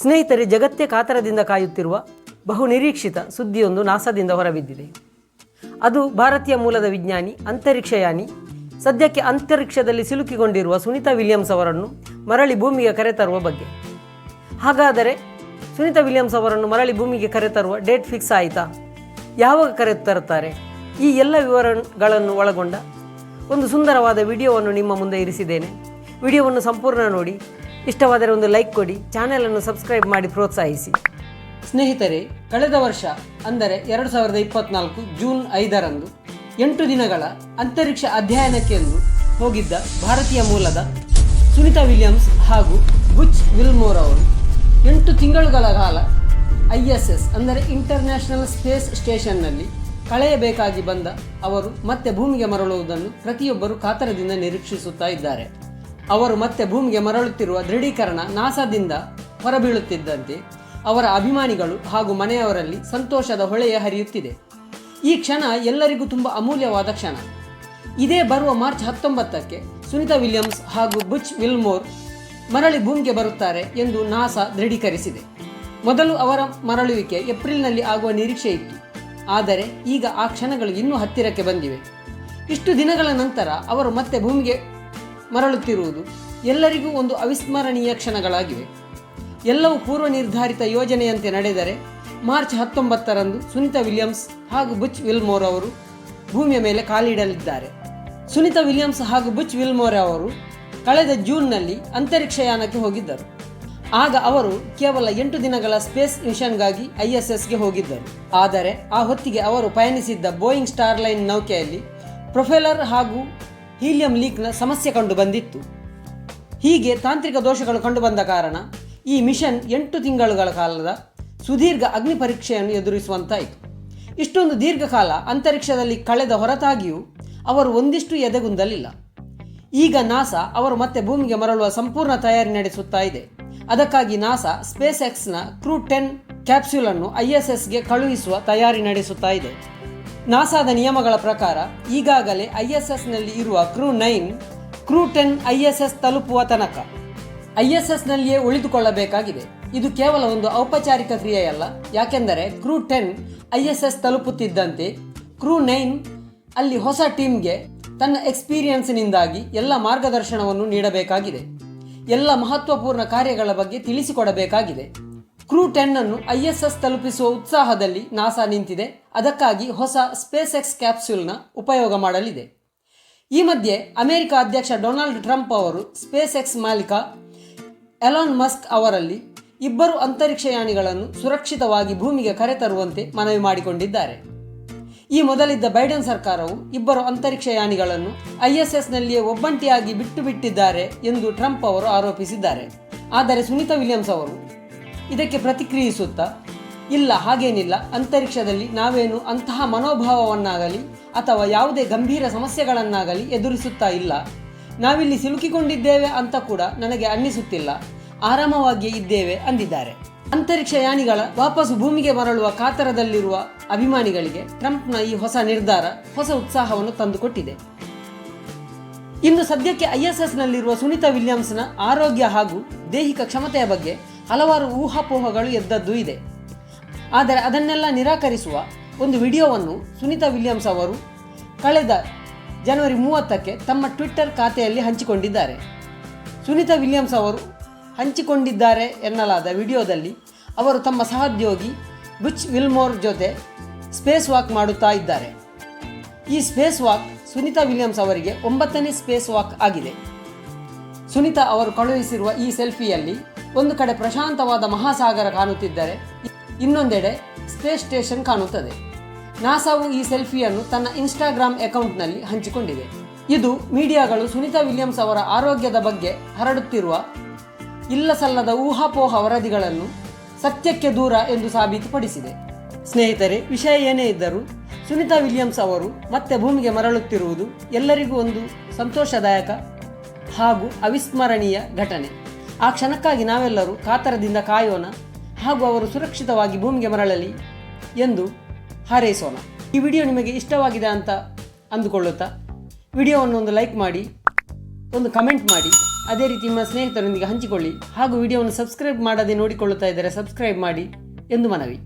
ಸ್ನೇಹಿತರೆ, ಜಗತ್ತೇ ಕಾತರದಿಂದ ಕಾಯುತ್ತಿರುವ ಬಹು ನಿರೀಕ್ಷಿತ ಸುದ್ದಿಯೊಂದು ನಾಸಾದಿಂದ ಹೊರಬಿದ್ದಿದೆ. ಅದು ಭಾರತೀಯ ಮೂಲದ ವಿಜ್ಞಾನಿ, ಅಂತರಿಕ್ಷಯಾನಿ, ಸದ್ಯಕ್ಕೆ ಅಂತರಿಕ್ಷದಲ್ಲಿ ಸಿಲುಕಿಕೊಂಡಿರುವ ಸುನೀತಾ ವಿಲಿಯಮ್ಸ್ ಅವರನ್ನು ಮರಳಿ ಭೂಮಿಗೆ ಕರೆತರುವ ಬಗ್ಗೆ. ಹಾಗಾದರೆ ಸುನೀತಾ ವಿಲಿಯಮ್ಸ್ ಅವರನ್ನು ಮರಳಿ ಭೂಮಿಗೆ ಕರೆತರುವ ಡೇಟ್ ಫಿಕ್ಸ್ ಆಯಿತಾ? ಯಾವಾಗ ಕರೆತರುತ್ತಾರೆ ಈ ಎಲ್ಲ ವಿವರಗಳನ್ನು ಒಳಗೊಂಡ ಒಂದು ಸುಂದರವಾದ ವಿಡಿಯೋವನ್ನು ನಿಮ್ಮ ಮುಂದೆ ಇರಿಸಿದ್ದೇನೆ. ವಿಡಿಯೋವನ್ನು ಸಂಪೂರ್ಣ ನೋಡಿ ಇಷ್ಟವಾದರೆ ಒಂದು ಲೈಕ್ ಕೊಡಿ ಚಾನೆಲನ್ನು ಸಬ್ಸ್ಕ್ರೈಬ್ ಮಾಡಿ ಪ್ರೋತ್ಸಾಹಿಸಿ. ಸ್ನೇಹಿತರೆ, ಕಳೆದ ವರ್ಷ, ಅಂದರೆ ಎರಡು ಸಾವಿರದ ಇಪ್ಪತ್ನಾಲ್ಕು ಜೂನ್ ಐದರಂದು, ಎಂಟು ದಿನಗಳ ಅಂತರಿಕ್ಷ ಅಧ್ಯಯನಕ್ಕೆಂದು ಹೋಗಿದ್ದ ಭಾರತೀಯ ಮೂಲದ ಸುನಿತಾ ವಿಲಿಯಮ್ಸ್ ಹಾಗೂ ಬುಚ್ ವಿಲ್ಮೋರ್ ಅವರು ಎಂಟು ತಿಂಗಳುಗಳ ಕಾಲ ಐ ಎಸ್ ಎಸ್, ಅಂದರೆ ಇಂಟರ್ನ್ಯಾಷನಲ್ ಸ್ಪೇಸ್ ಸ್ಟೇಷನ್ನಲ್ಲಿ ಕಳೆಯಬೇಕಾಗಿ ಬಂದ ಅವರು ಮತ್ತೆ ಭೂಮಿಗೆ ಮರಳುವುದನ್ನು ಪ್ರತಿಯೊಬ್ಬರು ಕಾತರದಿಂದ ನಿರೀಕ್ಷಿಸುತ್ತಾ ಇದ್ದಾರೆ. ಅವರು ಮತ್ತೆ ಭೂಮಿಗೆ ಮರಳುತ್ತಿರುವ ದೃಢೀಕರಣ ನಾಸಾದಿಂದ ಹೊರಬೀಳುತ್ತಿದ್ದಂತೆ ಅವರ ಅಭಿಮಾನಿಗಳು ಹಾಗೂ ಮನೆಯವರಲ್ಲಿ ಸಂತೋಷದ ಹೊಳೆಯ ಹರಿಯುತ್ತಿದೆ. ಈ ಕ್ಷಣ ಎಲ್ಲರಿಗೂ ತುಂಬ ಅಮೂಲ್ಯವಾದ ಕ್ಷಣ. ಇದೇ ಬರುವ ಮಾರ್ಚ್ ಹತ್ತೊಂಬತ್ತಕ್ಕೆ ಸುನಿತಾ ವಿಲಿಯಮ್ಸ್ ಹಾಗೂ ಬುಚ್ ವಿಲ್ಮೋರ್ ಮರಳಿ ಭೂಮಿಗೆ ಬರುತ್ತಾರೆ ಎಂದು ನಾಸಾ ದೃಢೀಕರಿಸಿದೆ. ಮೊದಲು ಅವರ ಮರಳುವಿಕೆ ಏಪ್ರಿಲ್ನಲ್ಲಿ ಆಗುವ ನಿರೀಕ್ಷೆ ಇತ್ತು. ಆದರೆ ಈಗ ಆ ಕ್ಷಣಗಳು ಇನ್ನೂ ಹತ್ತಿರಕ್ಕೆ ಬಂದಿವೆ. ಇಷ್ಟು ದಿನಗಳ ನಂತರ ಅವರು ಮತ್ತೆ ಭೂಮಿಗೆ ಮರಳುತ್ತಿರುವುದು ಎಲ್ಲರಿಗೂ ಒಂದು ಅವಿಸ್ಮರಣೀಯ ಕ್ಷಣಗಳಾಗಿವೆ. ಎಲ್ಲವೂ ಪೂರ್ವ ನಿರ್ಧಾರಿತ ಯೋಜನೆಯಂತೆ ನಡೆದರೆ ಮಾರ್ಚ್ ಹತ್ತೊಂಬತ್ತರಂದು ಸುನಿತಾ ವಿಲಿಯಮ್ಸ್ ಹಾಗೂ ಬುಚ್ ವಿಲ್ಮೋರ್ ಅವರು ಭೂಮಿಯ ಮೇಲೆ ಕಾಲಿಡಲಿದ್ದಾರೆ. ಸುನಿತಾ ವಿಲಿಯಮ್ಸ್ ಹಾಗೂ ಬುಚ್ ವಿಲ್ಮೋರ್ ಅವರು ಕಳೆದ ಜೂನ್ನಲ್ಲಿ ಅಂತರಿಕ್ಷಯಾನಕ್ಕೆ ಹೋಗಿದ್ದರು. ಆಗ ಅವರು ಕೇವಲ ಎಂಟು ದಿನಗಳ ಸ್ಪೇಸ್ ಮಿಷನ್ಗಾಗಿ ಐಎಸ್ಎಸ್ಗೆ ಎಸ್ ಎಸ್ಗೆ ಹೋಗಿದ್ದರು. ಆದರೆ ಆ ಹೊತ್ತಿಗೆ ಅವರು ಪಯಣಿಸಿದ್ದ ಬೋಯಿಂಗ್ ಸ್ಟಾರ್ಲೈನ್ ನೌಕೆಯಲ್ಲಿ ಪ್ರೊಫೆಲರ್ ಹಾಗೂ ಹೀಲಿಯಂ ಲೀಕ್ನ ಸಮಸ್ಯೆ ಕಂಡು ಬಂದಿತ್ತು. ಹೀಗೆ ತಾಂತ್ರಿಕ ದೋಷಗಳು ಕಂಡುಬಂದ ಕಾರಣ ಈ ಮಿಷನ್ ಎಂಟು ತಿಂಗಳುಗಳ ಕಾಲದ ಸುದೀರ್ಘ ಅಗ್ನಿ ಪರೀಕ್ಷೆಯನ್ನು ಎದುರಿಸುವಂತಾಯಿತು. ಇಷ್ಟೊಂದು ದೀರ್ಘಕಾಲ ಅಂತರಿಕ್ಷದಲ್ಲಿ ಕಳೆದ ಹೊರತಾಗಿಯೂ ಅವರು ಒಂದಿಷ್ಟು ಎದೆಗುಂದಲಿಲ್ಲ. ಈಗ ನಾಸಾ ಅವರು ಮತ್ತೆ ಭೂಮಿಗೆ ಮರಳುವ ಸಂಪೂರ್ಣ ತಯಾರಿ ನಡೆಸುತ್ತಾ ಇದೆ. ಅದಕ್ಕಾಗಿ ನಾಸಾ ಸ್ಪೇಸ್ ಎಕ್ಸ್ನ ಕ್ರೂ ಟೆನ್ ಕ್ಯಾಪ್ಸ್ಯೂಲನ್ನು ಐ ಎಸ್ ಕಳುಹಿಸುವ ತಯಾರಿ ನಡೆಸುತ್ತಾ ಇದೆ. ನಾಸಾದ ನಿಯಮಗಳ ಪ್ರಕಾರ, ಈಗಾಗಲೇ ಐ ಎಸ್ ಎಸ್ನಲ್ಲಿ ಇರುವ crew nine, crew ten I S S ತಲುಪುವ ತನಕ ಐ ಎಸ್ ಎಸ್ನಲ್ಲಿಯೇ ಉಳಿದುಕೊಳ್ಳಬೇಕಾಗಿದೆ. ಇದು ಕೇವಲ ಒಂದು ಔಪಚಾರಿಕ ಕ್ರಿಯೆಯಲ್ಲ, ಯಾಕೆಂದರೆ crew ten I S S ತಲುಪುತ್ತಿದ್ದಂತೆ crew nine ಅಲ್ಲಿ ಹೊಸ ಟೀಮ್ಗೆ ತನ್ನ ಎಕ್ಸ್ಪೀರಿಯನ್ಸ್ನಿಂದಾಗಿ ಎಲ್ಲ ಮಾರ್ಗದರ್ಶನವನ್ನು ನೀಡಬೇಕಾಗಿದೆ. ಎಲ್ಲ ಮಹತ್ವಪೂರ್ಣ ಕಾರ್ಯಗಳ ಬಗ್ಗೆ ತಿಳಿಸಿಕೊಡಬೇಕಾಗಿದೆ. ಕ್ರೂ ಟೆನ್ ಅನ್ನು ಐ ಎಸ್ ಎಸ್ ತಲುಪಿಸುವ ಉತ್ಸಾಹದಲ್ಲಿ ನಾಸಾ ನಿಂತಿದೆ. ಅದಕ್ಕಾಗಿ ಹೊಸ ಸ್ಪೇಸ್ ಎಕ್ಸ್ ಕ್ಯಾಪ್ಸ್ಯೂಲ್ನ ಉಪಯೋಗ ಮಾಡಲಿದೆ. ಈ ಮಧ್ಯೆ ಅಮೆರಿಕ ಅಧ್ಯಕ್ಷ ಡೊನಾಲ್ಡ್ ಟ್ರಂಪ್ ಅವರು ಸ್ಪೇಸ್ ಎಕ್ಸ್ ಮಾಲೀಕ ಎಲಾನ್ ಮಸ್ಕ್ ಅವರಲ್ಲಿ ಇಬ್ಬರು ಅಂತರಿಕ್ಷಯಾನಿಗಳನ್ನು ಸುರಕ್ಷಿತವಾಗಿ ಭೂಮಿಗೆ ಕರೆತರುವಂತೆ ಮನವಿ ಮಾಡಿಕೊಂಡಿದ್ದಾರೆ. ಈ ಮೊದಲಿದ್ದ ಬೈಡನ್ ಸರ್ಕಾರವು ಇಬ್ಬರು ಅಂತರಿಕ್ಷಯಾನಿಗಳನ್ನು ಐಎಸ್ಎಸ್ನಲ್ಲಿಯೇ ಒಬ್ಬಂಟಿಯಾಗಿ ಬಿಟ್ಟು ಬಿಟ್ಟಿದ್ದಾರೆ ಎಂದು ಟ್ರಂಪ್ ಅವರು ಆರೋಪಿಸಿದ್ದಾರೆ. ಆದರೆ ಸುನೀತಾ ವಿಲಿಯಮ್ಸ್ ಅವರು ಇದಕ್ಕೆ ಪ್ರತಿಕ್ರಿಯಿಸುತ್ತಾ, ಇಲ್ಲ, ಹಾಗೇನಿಲ್ಲ, ಅಂತರಿಕ್ಷದಲ್ಲಿ ನಾವೇನು ಅಂತಹ ಮನೋಭಾವವನ್ನಾಗಲಿ ಅಥವಾ ಯಾವುದೇ ಗಂಭೀರ ಸಮಸ್ಯೆಗಳನ್ನಾಗಲಿ ಎದುರಿಸುತ್ತಾ ಇಲ್ಲ. ನಾವಿಲ್ಲಿ ಸಿಲುಕಿಕೊಂಡಿದ್ದೇವೆ ಅಂತ ಕೂಡ ನನಗೆ ಅನ್ನಿಸುತ್ತಿಲ್ಲ. ಆರಾಮವಾಗಿಯೇ ಇದ್ದೇವೆ ಅಂದಿದ್ದಾರೆ. ಅಂತರಿಕ್ಷ ಯಾನಿಗಳ ವಾಪಸ್ ಭೂಮಿಗೆ ಮರಳುವ ಕಾತರದಲ್ಲಿರುವ ಅಭಿಮಾನಿಗಳಿಗೆ ಟ್ರಂಪ್ನ ಈ ಹೊಸ ನಿರ್ಧಾರ ಹೊಸ ಉತ್ಸಾಹವನ್ನು ತಂದುಕೊಟ್ಟಿದೆ. ಇನ್ನು ಸದ್ಯಕ್ಕೆ ಐಎಸ್ಎಸ್ನಲ್ಲಿರುವ ಸುನಿತಾ ವಿಲಿಯಮ್ಸ್ನ ಆರೋಗ್ಯ ಹಾಗೂ ದೈಹಿಕ ಕ್ಷಮತೆಯ ಬಗ್ಗೆ ಹಲವಾರು ಊಹಾಪೋಹಗಳು ಎದ್ದದ್ದು ಇದೆ. ಆದರೆ ಅದನ್ನೆಲ್ಲ ನಿರಾಕರಿಸುವ ಒಂದು ವಿಡಿಯೋವನ್ನು ಸುನೀತಾ ವಿಲಿಯಮ್ಸ್ ಅವರು ಕಳೆದ ಜನವರಿ ಮೂವತ್ತಕ್ಕೆ ತಮ್ಮ ಟ್ವಿಟ್ಟರ್ ಖಾತೆಯಲ್ಲಿ ಹಂಚಿಕೊಂಡಿದ್ದಾರೆ. ಸುನೀತಾ ವಿಲಿಯಮ್ಸ್ ಅವರು ಹಂಚಿಕೊಂಡಿದ್ದಾರೆ ಎನ್ನಲಾದ ವಿಡಿಯೋದಲ್ಲಿ ಅವರು ತಮ್ಮ ಸಹೋದ್ಯೋಗಿ ಬುಚ್ ವಿಲ್ಮೋರ್ ಜೊತೆ ಸ್ಪೇಸ್ ವಾಕ್ ಮಾಡುತ್ತಾ ಇದ್ದಾರೆ. ಈ ಸ್ಪೇಸ್ ವಾಕ್ ಸುನೀತಾ ವಿಲಿಯಮ್ಸ್ ಅವರಿಗೆ ಒಂಬತ್ತನೇ ಸ್ಪೇಸ್ ವಾಕ್ ಆಗಿದೆ. ಸುನೀತಾ ಅವರು ಕಳುಹಿಸಿರುವ ಈ ಸೆಲ್ಫಿಯಲ್ಲಿ ಒಂದು ಕಡೆ ಪ್ರಶಾಂತವಾದ ಮಹಾಸಾಗರ ಕಾಣುತ್ತಿದ್ದರೆ ಇನ್ನೊಂದೆಡೆ ಸ್ಪೇಸ್ ಸ್ಟೇಷನ್ ಕಾಣುತ್ತದೆ. ನಾಸಾವು ಈ ಸೆಲ್ಫಿಯನ್ನು ತನ್ನ ಇನ್ಸ್ಟಾಗ್ರಾಮ್ ಅಕೌಂಟ್ನಲ್ಲಿ ಹಂಚಿಕೊಂಡಿದೆ. ಇದು ಮೀಡಿಯಾಗಳು ಸುನಿತಾ ವಿಲಿಯಮ್ಸ್ ಅವರ ಆರೋಗ್ಯದ ಬಗ್ಗೆ ಹರಡುತ್ತಿರುವ ಇಲ್ಲಸಲ್ಲದ ಊಹಾಪೋಹ ವರದಿಗಳನ್ನು ಸತ್ಯಕ್ಕೆ ದೂರ ಎಂದು ಸಾಬೀತುಪಡಿಸಿದೆ. ಸ್ನೇಹಿತರೆ, ವಿಷಯ ಏನೇ ಇದ್ದರೂ ಸುನೀತಾ ವಿಲಿಯಮ್ಸ್ ಅವರು ಮತ್ತೆ ಭೂಮಿಗೆ ಮರಳುತ್ತಿರುವುದು ಎಲ್ಲರಿಗೂ ಒಂದು ಸಂತೋಷದಾಯಕ ಹಾಗೂ ಅವಿಸ್ಮರಣೀಯ ಘಟನೆ. ಆ ಕ್ಷಣಕ್ಕಾಗಿ ನಾವೆಲ್ಲರೂ ಕಾತರದಿಂದ ಕಾಯೋಣ ಹಾಗೂ ಅವರು ಸುರಕ್ಷಿತವಾಗಿ ಭೂಮಿಗೆ ಮರಳಲಿ ಎಂದು ಹಾರೈಸೋಣ. ಈ ವಿಡಿಯೋ ನಿಮಗೆ ಇಷ್ಟವಾಗಿದೆ ಅಂತ ಅಂದುಕೊಳ್ಳುತ್ತಾ, ವಿಡಿಯೋವನ್ನು ಒಂದು ಲೈಕ್ ಮಾಡಿ, ಒಂದು ಕಮೆಂಟ್ ಮಾಡಿ, ಅದೇ ರೀತಿ ನಿಮ್ಮ ಸ್ನೇಹಿತರೊಂದಿಗೆ ಹಂಚಿಕೊಳ್ಳಿ ಹಾಗೂ ವಿಡಿಯೋವನ್ನು ಸಬ್ಸ್ಕ್ರೈಬ್ ಮಾಡದೆ ನೋಡಿಕೊಳ್ಳುತ್ತಾ ಇದ್ದರೆ ಸಬ್ಸ್ಕ್ರೈಬ್ ಮಾಡಿ ಎಂದು ಮನವಿ.